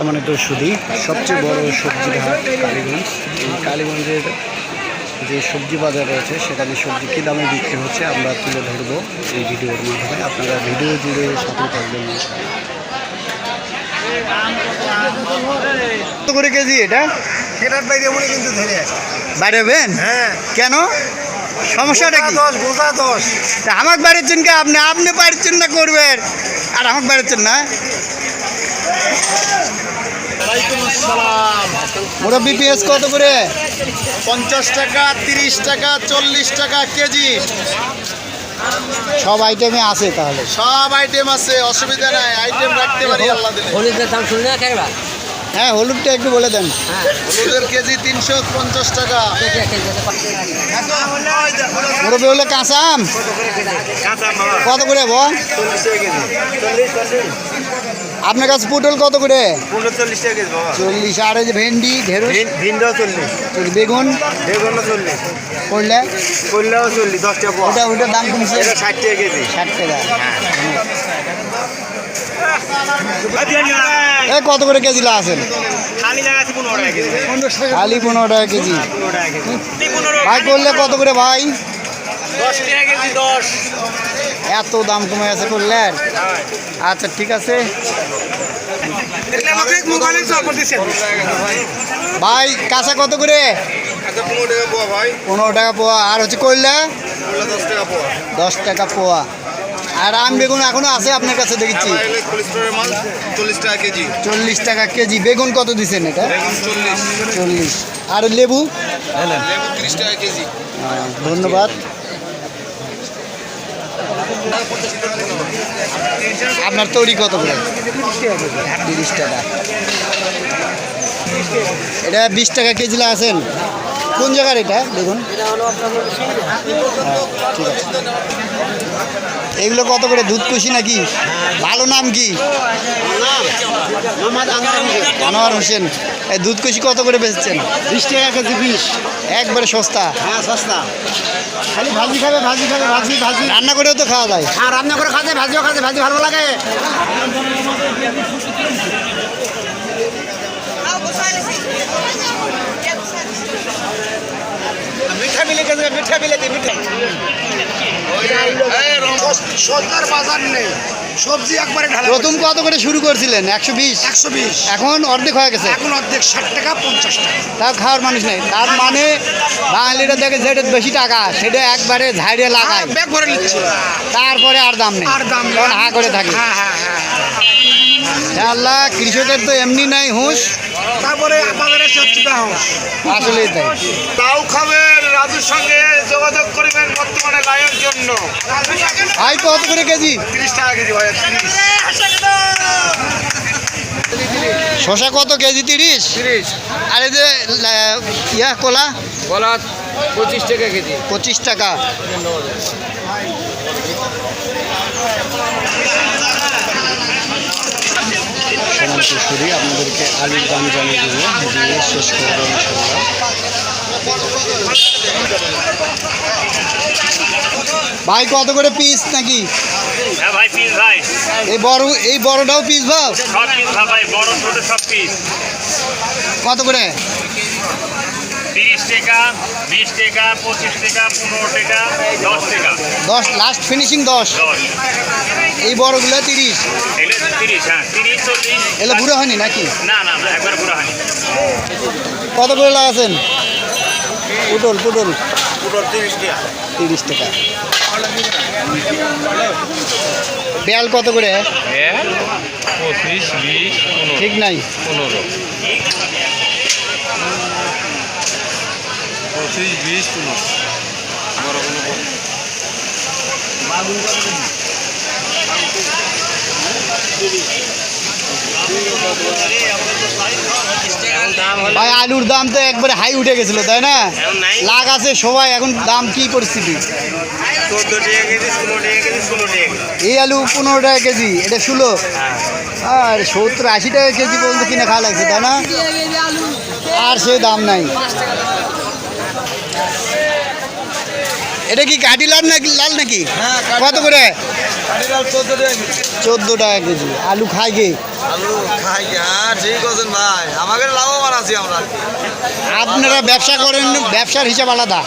সম্মানিত সুদি। সবচেয়ে বড় সবজির হাট কালীগঞ্জ। এই কালীগঞ্জের যে সবজি বাজার রয়েছে সেখানে সবজি কী দামে বিক্রি হচ্ছে আমরা তুলে ধরবো এই ভিডিওর মাধ্যমে। আপনারা ভিডিও জুড়ে সাথে থাকবেন। কত করে কেজি এটা? সেটার বাইরে মনে কিন্তু ধরে আছে। হ্যাঁ। কেন? সমস্যাটা কি? দশ গোটা দশ। তা আমাকে বাড়ির কি আপনি আপনি পারছেন না করবেন। আর আমাকে বাড়িচ্ছেন না মুরব্বি পেঁয়াজ কত করে? পঞ্চাশ টাকা তিরিশ টাকা চল্লিশ টাকা কেজি। সব আইটেমে আছে তাহলে। সব আইটেম আছে অসুবিধা নাই আইটেম রাখতে পারি আল্লাহ হলুদের দাম শুনলে না খাইবা হ্যাঁ হলুদটা একটু বলে দেন। হ্যাঁ। হলুদের কেজি তিনশো পঞ্চাশ টাকা। মুরব্বি হলে কাঁচা আম? কত করে বল? আপনার কাছে পটল কত করে? উনচল্লিশ টাকা কেজি বাবা। চল্লিশ। আর এই যে ভেন্ডি ঢেঁড়স? ভিন্ডাও চল্লিশ। বেগুন? বেগুনও চল্লিশ। করলে? করলেও চল্লিশ দশ টাকা ওটা ওটার দাম কমছে? ষাট টাকা কেজি। ষাট টাকা। এ কত করে কেজি আছেন? খালি পনেরো টাকা কেজি। খালি পনেরো টাকা কেজি। পনেরো টাকা কেজি। ভাই করলে কত করে ভাই? দশ টাকা কেজি দশ। এত দাম কমে গেছে করলেন? আচ্ছা ঠিক আছে। ভাই কাঁচা কত করে? পনেরো টাকা পোয়া। আর হচ্ছে করলে? দশ টাকা পোয়া। আর আম বেগুন এখনও আছে আপনার কাছে দেখেছি? চল্লিশ টাকা কেজি। বেগুন কত দিচ্ছেন এটা? চল্লিশ। আর লেবু? লেবু টাকা কেজি হ্যাঁ, ধন্যবাদ। আপনার তৈরি কত করে? তিরিশ টাকা। এটা বিশ টাকা কেজি আছেন কোন জায়গার এটা? দেখুন। হ্যাঁ, ঠিক আছে। এগুলো কত করে? দুধ কুশি নাকি? ভালো নাম কি? আনোয়ার হোসেন। এই দুধ কুশি কত করে বেচছেন? বিশ টাকা কেজি বিশ। একবারে সস্তা। হ্যাঁ সস্তা। খালি ভাজি খাবে ভাজি খাবে ভাজি ভাজি। রান্না করেও তো খাওয়া যায়। হ্যাঁ রান্না করে খাতে ভাজিও খাতে ভাজি ভালো লাগে। মিঠা মিলে গেছে মিঠা বাজার নেই সবজি একবারে ঢালা প্রথম কত করে শুরু করছিলেন? একশো বিশ? একশো বিশ। এখন অর্ধেক হয়ে গেছে। এখন অর্ধেক ষাট টাকা পঞ্চাশ টাকা। তাও খাওয়ার মানুষ নেই। তার মানে বাঙালিরা দেখে যেটা বেশি টাকা সেটা একবারে ঝাড়িয়ে লাগায়। ভরে নিচ্ছে। তারপরে আর দাম নেই। আর দাম হা করে থাকে। হ্যাঁ হ্যাঁ হ্যাঁ। আল্লাহ কৃষকের তো এমনি নাই হুঁশ। তারপরে বাজারে সবজি দাম আসলেই তাই। তাও খাবেন রাজুর সঙ্গে যোগাযোগ করবেন বর্তমানে লাইয়ের জন্য। ভাই কত করে কেজি? তিরিশ টাকা কেজি ভাই শশা কত কেজি? তিরিশ? তিরিশ। আর এই যে ইয়া কলা? কলা পঁচিশ টাকা কেজি। পঁচিশ টাকা। শুরু আপনাদেরকে আলুর দাম জানিয়ে দেবো। দিয়ে শেষ করব ইনশাল্লাহ ভাই কত করে পিস নাকি? হ্যাঁ এই বড় এই বড়টাও পিস ভাব? কত করে? তিরিশ টাকা বিশ টাকা পঁচিশ টাকা পনেরো টাকা দশ টাকা। দশ লাস্ট ফিনিশিং দশ। এই বড়গুলো তিরিশ। তিরিশ হ্যাঁ তিরিশ চল্লিশ। এগুলো বুড়ো হয়নি নাকি? না না না একবার পুরো হয়নি। কত করে লাগাছেন? পুটল পুটল। পুরো তিরিশ টাকা। তিরিশ টাকা। বেল কত করে? পঁচিশ বিশ ঠিক নাই। পনেরো। পনেরো ভাই, আলুর দাম তো একবারে হাই উঠে গেছিল, তাই না? লাগ আছে সবাই, এখন দাম কি পরিস্থিতি? এই আলু পনেরো টাকা কেজি, এটা ষোলো? আর সত্তর আশি টাকা কেজি পর্যন্ত কিনে খাওয়া লাগছে, তাই না? আর সে দাম নাই। এটা কি কাটি লাল নাকি লাল নাকি? কত করে? চোদ্দ টাকা কেজি। আলু খাই কে? আলু খাই হ্যাঁ ঠিক আছেন ভাই। আমাকে লাভবান আছি আমরা। আপনারা ব্যবসা করেন ব্যবসার হিসাব আলাদা।